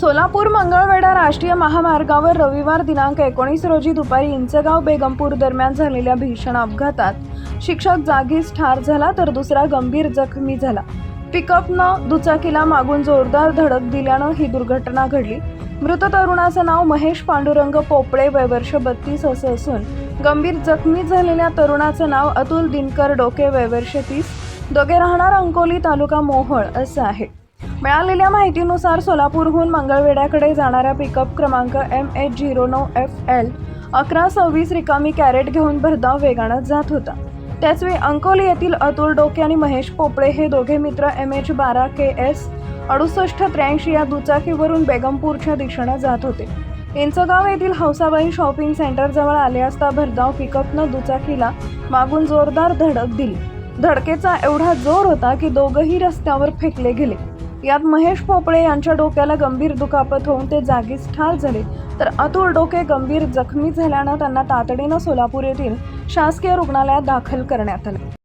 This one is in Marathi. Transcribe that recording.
सोलापूर मंगळवेढा राष्ट्रीय महामार्गावर रविवार दिनांक एकोणीस रोजी दुपारी इंचगाव बेगमपूर दरम्यान झालेल्या भीषण अपघातात शिक्षक जागीच ठार झाला तर दुसरा गंभीर जखमी झाला. पिकअपनं दुचाकीला मागून जोरदार धडक दिल्यानं ही दुर्घटना घडली. मृत तरुणाचं नाव महेश पांडुरंग पोपळे वय वर्ष बत्तीस असं असून गंभीर जखमी झालेल्या तरुणाचं नाव अतुल दिनकर डोके वय वर्ष तीस. दोघे राहणार अंकोली तालुका मोहोळ असं आहे. मिळालेल्या माहितीनुसार सोलापूरहून मंगळवेड्याकडे जाणारा पिकअप क्रमांक एम एच झिरो नऊ एफ एल अकरा सव्वीस रिकामी कॅरेट घेऊन भरधाव वेगानं जात होता. त्याचवेळी अंकोली येथील अतुल डोके आणि महेश पोपळे हे दोघे मित्र एम एच बारा के एस अडुसष्ट त्र्याऐंशी या दुचाकीवरून बेगमपूरच्या दिशेनं जात होते. इंचगाव येथील हौसाबाई शॉपिंग सेंटरजवळ आले असता भरधाव पिकअपनं दुचाकीला मागून जोरदार धडक दिली. धडकेचा एवढा जोर होता की दोघंही रस्त्यावर फेकले गेले. यात महेश पोपळे यांच्या डोक्याला गंभीर दुखापत होऊन ते जागीच ठार झाले. तर अतुल डोके गंभीर जखमी झाल्यानं त्यांना तातडीनं सोलापूर येथील शासकीय रुग्णालयात दाखल करण्यात आले.